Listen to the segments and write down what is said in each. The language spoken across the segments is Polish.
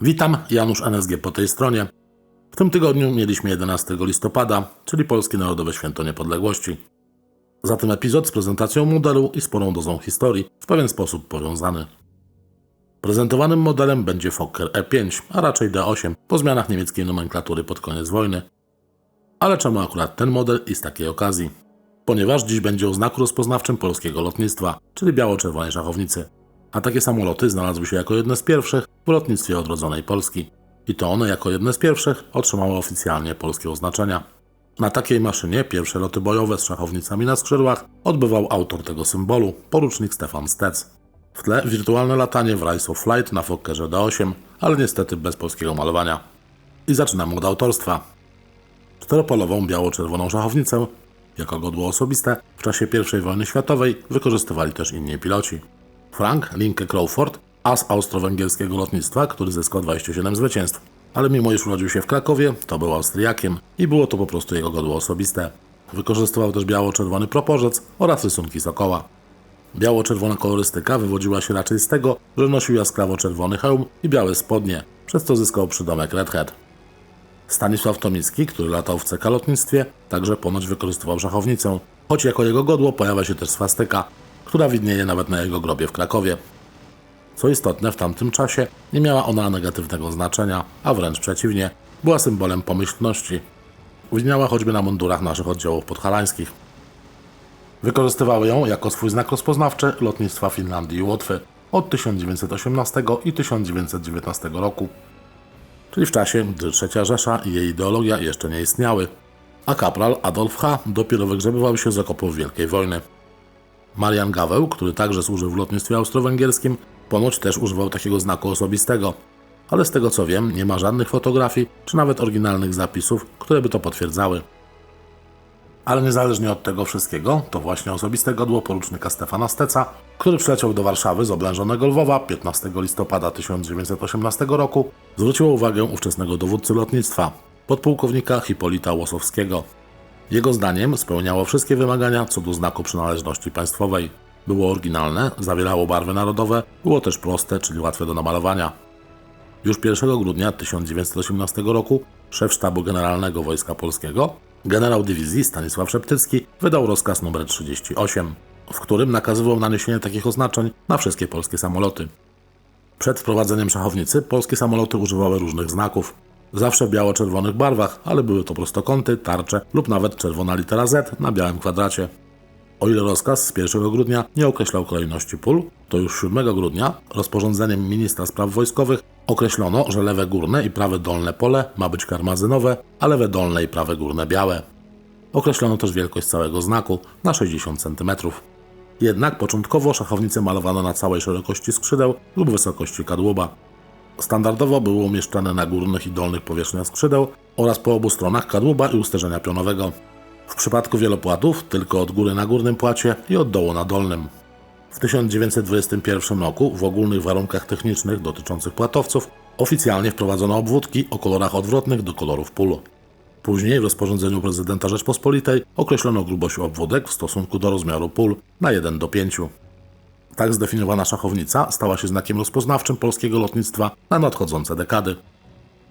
Witam, Janusz NSG po tej stronie. W tym tygodniu mieliśmy 11 listopada, czyli Polskie Narodowe Święto Niepodległości. Zatem epizod z prezentacją modelu i sporą dozą historii w pewien sposób powiązany. Prezentowanym modelem będzie Fokker E5, a raczej D8 po zmianach niemieckiej nomenklatury pod koniec wojny. Ale czemu akurat ten model i z takiej okazji? Ponieważ dziś będzie o znaku rozpoznawczym polskiego lotnictwa, czyli biało-czerwonej szachownicy. A takie samoloty znalazły się jako jedne z pierwszych w lotnictwie odrodzonej Polski. I to one jako jedne z pierwszych otrzymały oficjalnie polskie oznaczenia. Na takiej maszynie pierwsze loty bojowe z szachownicami na skrzydłach odbywał autor tego symbolu, porucznik Stefan Stec. W tle wirtualne latanie w Rise of Flight na Fokkerze D8, ale niestety bez polskiego malowania. I zaczynamy od autorstwa. Czteropolową biało-czerwoną szachownicę jako godło osobiste w czasie I wojny światowej wykorzystywali też inni piloci. Frank Linke Crawford, as austro-węgierskiego lotnictwa, który zyskał 27 zwycięstw. Ale mimo iż urodził się w Krakowie, to był Austriakiem i było to po prostu jego godło osobiste. Wykorzystywał też biało-czerwony proporzec oraz rysunki sokoła. Biało-czerwona kolorystyka wywodziła się raczej z tego, że nosił jaskrawo-czerwony hełm i białe spodnie, przez co zyskał przydomek Redhead. Stanisław Tomicki, który latał w CK lotnictwie, także ponoć wykorzystywał szachownicę, choć jako jego godło pojawia się też swastyka, która widnieje nawet na jego grobie w Krakowie. Co istotne, w tamtym czasie nie miała ona negatywnego znaczenia, a wręcz przeciwnie, była symbolem pomyślności. Widniała choćby na mundurach naszych oddziałów podhalańskich. Wykorzystywały ją jako swój znak rozpoznawczy lotnictwa Finlandii i Łotwy od 1918 i 1919 roku, czyli w czasie, gdy III Rzesza i jej ideologia jeszcze nie istniały, a kapral Adolf H. dopiero wygrzebywał się z okopów Wielkiej Wojny. Marian Gaweł, który także służył w lotnictwie austro-węgierskim, ponoć też używał takiego znaku osobistego. Ale z tego co wiem, nie ma żadnych fotografii czy nawet oryginalnych zapisów, które by to potwierdzały. Ale niezależnie od tego wszystkiego, to właśnie osobiste godło porucznika Stefana Steca, który przyleciał do Warszawy z oblężonego Lwowa 15 listopada 1918 roku, zwróciło uwagę ówczesnego dowódcy lotnictwa, podpułkownika Hipolita Łosowskiego. Jego zdaniem spełniało wszystkie wymagania co do znaku przynależności państwowej. Było oryginalne, zawierało barwy narodowe, było też proste, czyli łatwe do namalowania. Już 1 grudnia 1918 roku szef sztabu generalnego Wojska Polskiego, generał dywizji Stanisław Szeptycki, wydał rozkaz nr 38, w którym nakazywał naniesienie takich oznaczeń na wszystkie polskie samoloty. Przed wprowadzeniem szachownicy polskie samoloty używały różnych znaków. Zawsze w biało-czerwonych barwach, ale były to prostokąty, tarcze lub nawet czerwona litera Z na białym kwadracie. O ile rozkaz z 1 grudnia nie określał kolejności pól, to już 7 grudnia rozporządzeniem ministra spraw wojskowych określono, że lewe górne i prawe dolne pole ma być karmazynowe, a lewe dolne i prawe górne białe. Określono też wielkość całego znaku na 60 cm. Jednak początkowo szachownice malowano na całej szerokości skrzydeł lub wysokości kadłuba. Standardowo były umieszczane na górnych i dolnych powierzchniach skrzydeł oraz po obu stronach kadłuba i usterzenia pionowego. W przypadku wielopłatów tylko od góry na górnym płacie i od dołu na dolnym. W 1921 roku w ogólnych warunkach technicznych dotyczących płatowców oficjalnie wprowadzono obwódki o kolorach odwrotnych do kolorów pól. Później w rozporządzeniu prezydenta Rzeczpospolitej określono grubość obwódek w stosunku do rozmiaru pól na 1 do 5. Tak zdefiniowana szachownica stała się znakiem rozpoznawczym polskiego lotnictwa na nadchodzące dekady.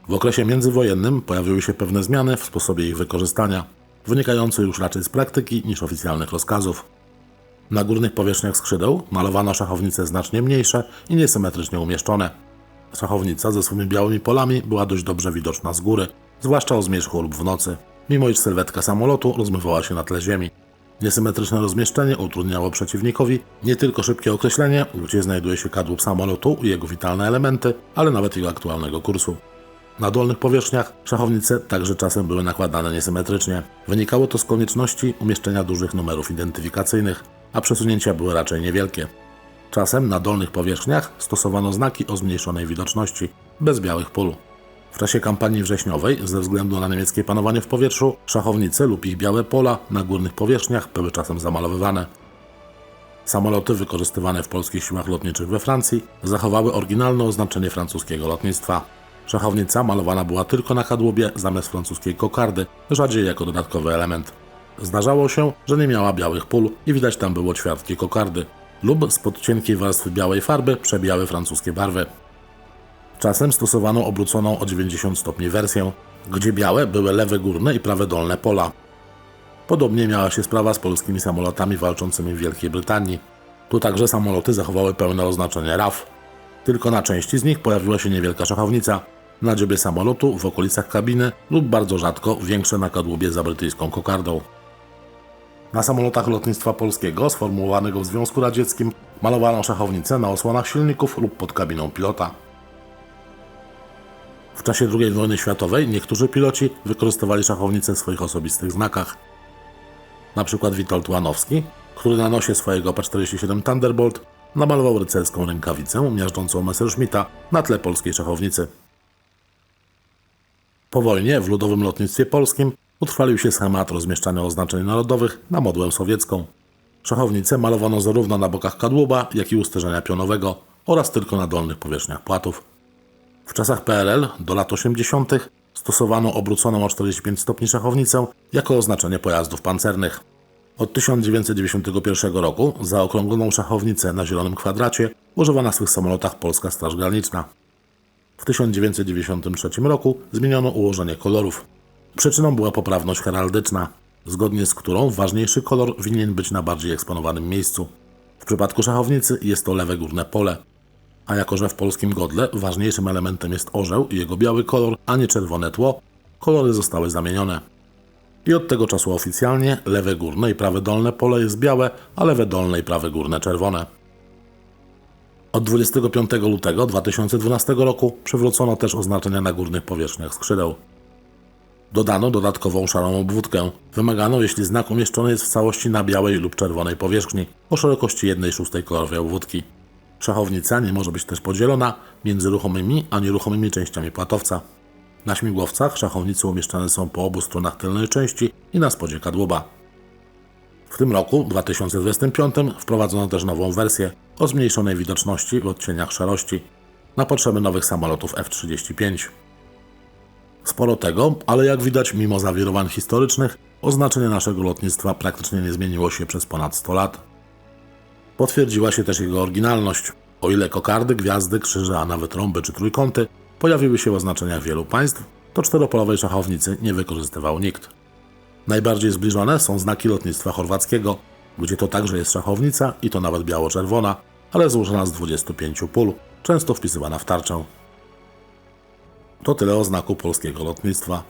W okresie międzywojennym pojawiły się pewne zmiany w sposobie ich wykorzystania, wynikające już raczej z praktyki niż oficjalnych rozkazów. Na górnych powierzchniach skrzydeł malowano szachownice znacznie mniejsze i niesymetrycznie umieszczone. Szachownica ze swymi białymi polami była dość dobrze widoczna z góry, zwłaszcza o zmierzchu lub w nocy, mimo iż sylwetka samolotu rozmywała się na tle ziemi. Niesymetryczne rozmieszczenie utrudniało przeciwnikowi nie tylko szybkie określenie, gdzie znajduje się kadłub samolotu i jego witalne elementy, ale nawet jego aktualnego kursu. Na dolnych powierzchniach szachownice także czasem były nakładane niesymetrycznie. Wynikało to z konieczności umieszczenia dużych numerów identyfikacyjnych, a przesunięcia były raczej niewielkie. Czasem na dolnych powierzchniach stosowano znaki o zmniejszonej widoczności, bez białych pól. W czasie kampanii wrześniowej, ze względu na niemieckie panowanie w powietrzu, szachownice lub ich białe pola na górnych powierzchniach były czasem zamalowywane. Samoloty wykorzystywane w polskich siłach lotniczych we Francji zachowały oryginalne oznaczenie francuskiego lotnictwa. Szachownica malowana była tylko na kadłubie zamiast francuskiej kokardy, rzadziej jako dodatkowy element. Zdarzało się, że nie miała białych pól i widać tam było ćwiartki kokardy, lub spod cienkiej warstwy białej farby przebijały francuskie barwy. Czasem stosowano obróconą o 90 stopni wersję, gdzie białe były lewe górne i prawe dolne pola. Podobnie miała się sprawa z polskimi samolotami walczącymi w Wielkiej Brytanii. Tu także samoloty zachowały pełne oznaczenie RAF. Tylko na części z nich pojawiła się niewielka szachownica na dziobie samolotu w okolicach kabiny lub bardzo rzadko większe na kadłubie za brytyjską kokardą. Na samolotach lotnictwa polskiego sformułowanego w Związku Radzieckim malowano szachownice na osłonach silników lub pod kabiną pilota. W czasie II wojny światowej niektórzy piloci wykorzystywali szachownice w swoich osobistych znakach. Na przykład Witold Łanowski, który na nosie swojego P-47 Thunderbolt namalował rycerską rękawicę miażdżącą Messerschmitta na tle polskiej szachownicy. Po wojnie w ludowym lotnictwie polskim utrwalił się schemat rozmieszczania oznaczeń narodowych na modłę sowiecką. Szachownice malowano zarówno na bokach kadłuba, jak i usterzenia pionowego oraz tylko na dolnych powierzchniach płatów. W czasach PRL do lat 80. stosowano obróconą o 45 stopni szachownicę jako oznaczenie pojazdów pancernych. Od 1991 roku zaokrągloną szachownicę na zielonym kwadracie używa na swych samolotach Polska Straż Graniczna. W 1993 roku zmieniono ułożenie kolorów. Przyczyną była poprawność heraldyczna, zgodnie z którą ważniejszy kolor winien być na bardziej eksponowanym miejscu. W przypadku szachownicy jest to lewe górne pole, a jako że w polskim godle ważniejszym elementem jest orzeł i jego biały kolor, a nie czerwone tło, kolory zostały zamienione. I od tego czasu oficjalnie lewe górne i prawe dolne pole jest białe, a lewe dolne i prawe górne czerwone. Od 25 lutego 2012 roku przywrócono też oznaczenia na górnych powierzchniach skrzydeł. Dodano dodatkową szarą obwódkę. Wymagano, jeśli znak umieszczony jest w całości na białej lub czerwonej powierzchni, o szerokości 1,6 kolorowej obwódki. Szachownica nie może być też podzielona między ruchomymi a nieruchomymi częściami płatowca. Na śmigłowcach szachownice umieszczane są po obu stronach tylnej części i na spodzie kadłuba. W tym roku, 2025, wprowadzono też nową wersję o zmniejszonej widoczności w odcieniach szarości na potrzeby nowych samolotów F-35. Sporo tego, ale jak widać, mimo zawirowań historycznych, oznaczenie naszego lotnictwa praktycznie nie zmieniło się przez ponad 100 lat. Potwierdziła się też jego oryginalność. O ile kokardy, gwiazdy, krzyże, a nawet rąby czy trójkąty pojawiły się w oznaczeniach wielu państw, to czteropolowej szachownicy nie wykorzystywał nikt. Najbardziej zbliżone są znaki lotnictwa chorwackiego, gdzie to także jest szachownica i to nawet biało-czerwona, ale złożona z 25 pól, często wpisywana w tarczę. To tyle o znaku polskiego lotnictwa.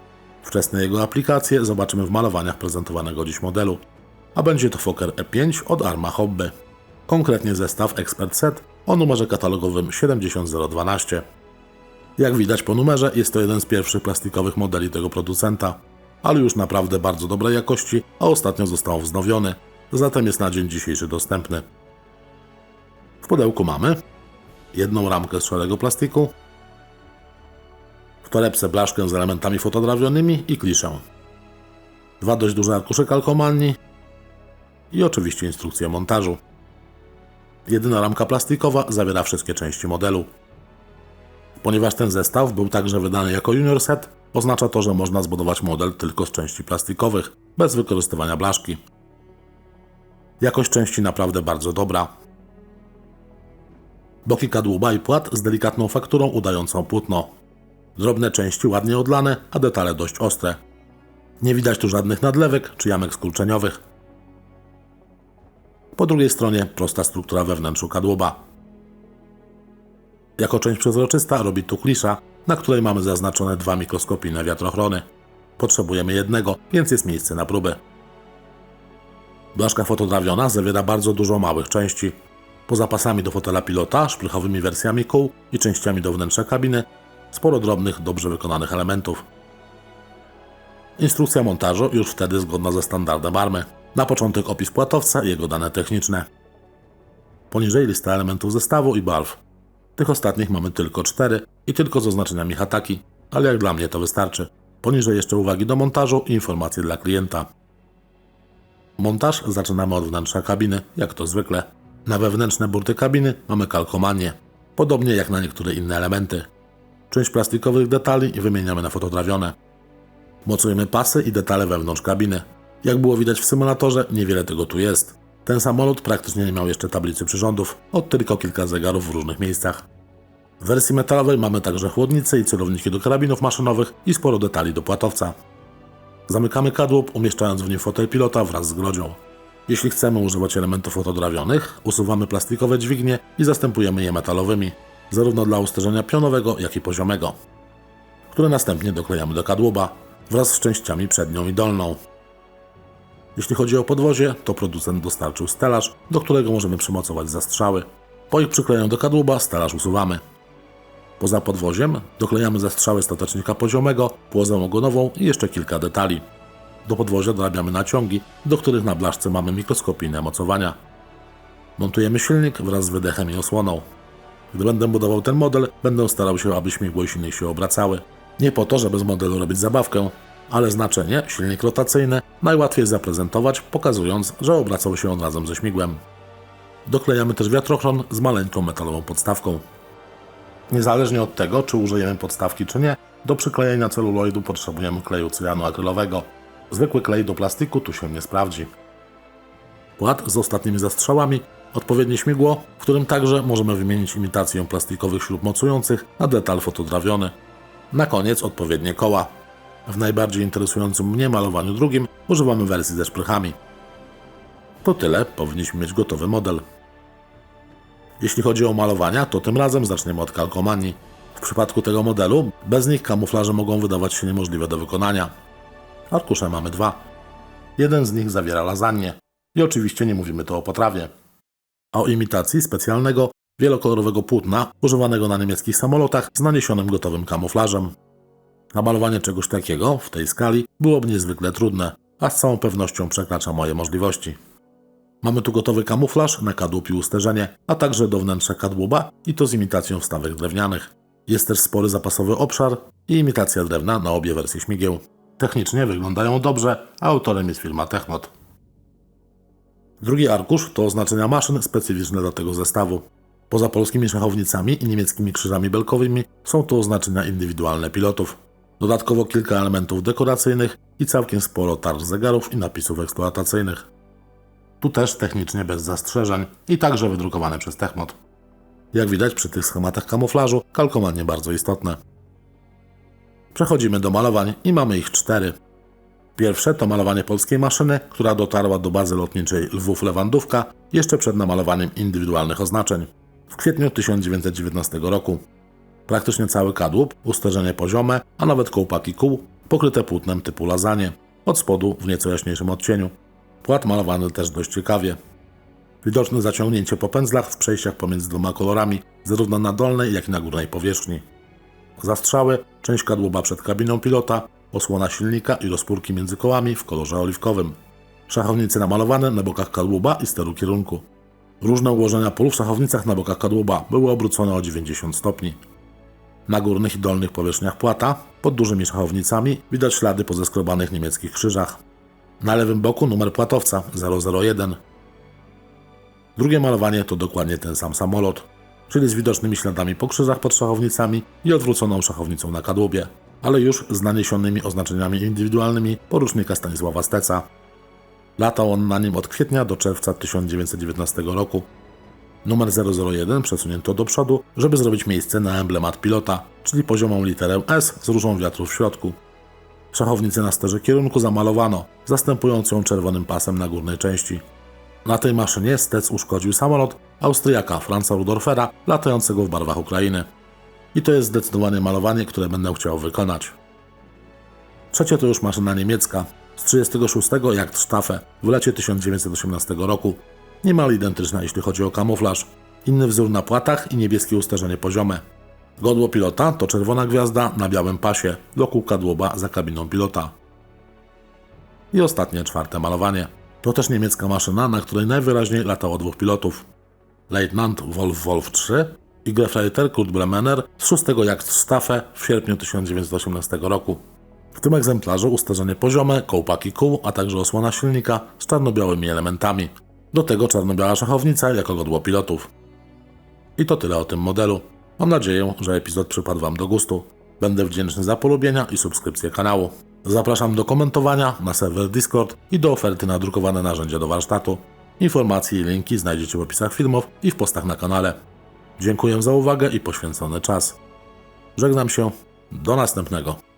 Wczesne jego aplikacje zobaczymy w malowaniach prezentowanego dziś modelu, a będzie to Fokker E5 od Arma Hobby. Konkretnie zestaw Expert Set o numerze katalogowym 70012. Jak widać po numerze, jest to jeden z pierwszych plastikowych modeli tego producenta, ale już naprawdę bardzo dobrej jakości, a ostatnio został wznowiony, zatem jest na dzień dzisiejszy dostępny. W pudełku mamy jedną ramkę z szarego plastiku, w torebce blaszkę z elementami fotodrawionymi i kliszę, dwa dość duże arkusze kalkomalni i oczywiście instrukcję montażu. Jedyna ramka plastikowa zawiera wszystkie części modelu. Ponieważ ten zestaw był także wydany jako junior set, oznacza to, że można zbudować model tylko z części plastikowych, bez wykorzystywania blaszki. Jakość części naprawdę bardzo dobra. Boki kadłuba i płat z delikatną fakturą udającą płótno. Drobne części ładnie odlane, a detale dość ostre. Nie widać tu żadnych nadlewek czy jamek skurczeniowych. Po drugiej stronie prosta struktura we wnętrzu kadłuba. Jako część przezroczysta robi tu klisza, na której mamy zaznaczone dwa mikroskopijne wiatrochrony. Potrzebujemy jednego, więc jest miejsce na próbę. Blaszka fotodrawiona zawiera bardzo dużo małych części. Poza pasami do fotela pilota, szprychowymi wersjami kół i częściami do wnętrza kabiny, sporo drobnych, dobrze wykonanych elementów. Instrukcja montażu już wtedy zgodna ze standardem army. Na początek opis płatowca i jego dane techniczne. Poniżej lista elementów zestawu i barw. Tych ostatnich mamy tylko cztery i tylko z oznaczeniami hataki, ale jak dla mnie to wystarczy. Poniżej jeszcze uwagi do montażu i informacje dla klienta. Montaż zaczynamy od wnętrza kabiny, jak to zwykle. Na wewnętrzne burty kabiny mamy kalkomanię, podobnie jak na niektóre inne elementy. Część plastikowych detali wymieniamy na fotodrawione. Mocujemy pasy i detale wewnątrz kabiny. Jak było widać w symulatorze, niewiele tego tu jest. Ten samolot praktycznie nie miał jeszcze tablicy przyrządów, od tylko kilka zegarów w różnych miejscach. W wersji metalowej mamy także chłodnice i celowniki do karabinów maszynowych i sporo detali do płatowca. Zamykamy kadłub, umieszczając w nim fotel pilota wraz z grodzią. Jeśli chcemy używać elementów odrawionych, usuwamy plastikowe dźwignie i zastępujemy je metalowymi, zarówno dla usterzenia pionowego, jak i poziomego, które następnie doklejamy do kadłuba wraz z częściami przednią i dolną. Jeśli chodzi o podwozie, to producent dostarczył stelaż, do którego możemy przymocować zastrzały. Po ich przyklejeniu do kadłuba stelaż usuwamy. Poza podwoziem doklejamy zastrzały statecznika poziomego, płozę ogonową i jeszcze kilka detali. Do podwozia dorabiamy naciągi, do których na blaszce mamy mikroskopijne mocowania. Montujemy silnik wraz z wydechem i osłoną. Gdy będę budował ten model, będę starał się, aby śmigło i silnik się obracały. Nie po to, żeby z modelu robić zabawkę, ale znaczenie, silnik rotacyjny, najłatwiej zaprezentować, pokazując, że obracał się on razem ze śmigłem. Doklejamy też wiatrochron z maleńką metalową podstawką. Niezależnie od tego, czy użyjemy podstawki czy nie, do przyklejenia celuloidu potrzebujemy kleju cyjanu akrylowego. Zwykły klej do plastiku tu się nie sprawdzi. Płat z ostatnimi zastrzałami, odpowiednie śmigło, w którym także możemy wymienić imitację plastikowych śrub mocujących na detal fotodrawiony. Na koniec odpowiednie koła. W najbardziej interesującym mnie malowaniu drugim używamy wersji ze szprychami. To tyle, powinniśmy mieć gotowy model. Jeśli chodzi o malowania, to tym razem zaczniemy od kalkomanii. W przypadku tego modelu, bez nich kamuflaże mogą wydawać się niemożliwe do wykonania. Arkusze mamy dwa. Jeden z nich zawiera lasagne. I oczywiście nie mówimy tu o potrawie. A o imitacji specjalnego, wielokolorowego płótna używanego na niemieckich samolotach z naniesionym gotowym kamuflażem. Namalowanie czegoś takiego w tej skali byłoby niezwykle trudne, a z całą pewnością przekracza moje możliwości. Mamy tu gotowy kamuflaż na kadłub i usterzenie, a także do wnętrza kadłuba i to z imitacją wstawek drewnianych. Jest też spory zapasowy obszar i imitacja drewna na obie wersje śmigieł. Technicznie wyglądają dobrze, a autorem jest firma Technot. Drugi arkusz to oznaczenia maszyn specyficzne dla tego zestawu. Poza polskimi szachownicami i niemieckimi krzyżami belkowymi są to oznaczenia indywidualne pilotów. Dodatkowo kilka elementów dekoracyjnych i całkiem sporo tarcz zegarów i napisów eksploatacyjnych. Tu też technicznie bez zastrzeżeń i także wydrukowane przez Techmod. Jak widać przy tych schematach kamuflażu, kalkowanie bardzo istotne. Przechodzimy do malowań i mamy ich cztery. Pierwsze to malowanie polskiej maszyny, która dotarła do bazy lotniczej Lwów-Lewandówka jeszcze przed namalowaniem indywidualnych oznaczeń w kwietniu 1919 roku. Praktycznie cały kadłub, usterzenie poziome, a nawet kołpaki kół pokryte płótnem typu lasagne, od spodu w nieco jaśniejszym odcieniu. Płat malowany też dość ciekawie. Widoczne zaciągnięcie po pędzlach w przejściach pomiędzy dwoma kolorami, zarówno na dolnej, jak i na górnej powierzchni. Zastrzały, część kadłuba przed kabiną pilota, osłona silnika i rozpórki między kołami w kolorze oliwkowym. Szachownice namalowane na bokach kadłuba i steru kierunku. Różne ułożenia pól w szachownicach na bokach kadłuba były obrócone o 90 stopni. Na górnych i dolnych powierzchniach płata, pod dużymi szachownicami, widać ślady po zeskrobanych niemieckich krzyżach. Na lewym boku numer płatowca 001. Drugie malowanie to dokładnie ten sam samolot, czyli z widocznymi śladami po krzyżach pod szachownicami i odwróconą szachownicą na kadłubie, ale już z naniesionymi oznaczeniami indywidualnymi porucznika Stanisława Steca. Latał on na nim od kwietnia do czerwca 1919 roku. Numer 001 przesunięto do przodu, żeby zrobić miejsce na emblemat pilota, czyli poziomą literę S z różą wiatru w środku. Szachownicę na sterze kierunku zamalowano, zastępując ją czerwonym pasem na górnej części. Na tej maszynie Stec uszkodził samolot Austriaka Franza Rudolfera latającego w barwach Ukrainy. I to jest zdecydowanie malowanie, które będę chciał wykonać. Trzecie to już maszyna niemiecka z 36 Jagdstaffe w lecie 1918 roku. Niemal identyczna jeśli chodzi o kamuflaż. Inny wzór na płatach i niebieskie usterzenie poziome. Godło pilota to czerwona gwiazda na białym pasie wokół kadłuba za kabiną pilota. I ostatnie, czwarte malowanie. To też niemiecka maszyna, na której najwyraźniej latało dwóch pilotów. Leutnant Wolf Wolf III i Gefreiter Kurt Bremenner z 6 Jagdstaffe w sierpniu 1918 roku. W tym egzemplarzu usterzenie poziome, kołpaki kół, a także osłona silnika z czarno-białymi elementami. Do tego czarno-biała szachownica jako godło pilotów. I to tyle o tym modelu. Mam nadzieję, że epizod przypadł Wam do gustu. Będę wdzięczny za polubienia i subskrypcję kanału. Zapraszam do komentowania na serwer Discord i do oferty na drukowane narzędzia do warsztatu. Informacje i linki znajdziecie w opisach filmów i w postach na kanale. Dziękuję za uwagę i poświęcony czas. Żegnam się. Do następnego.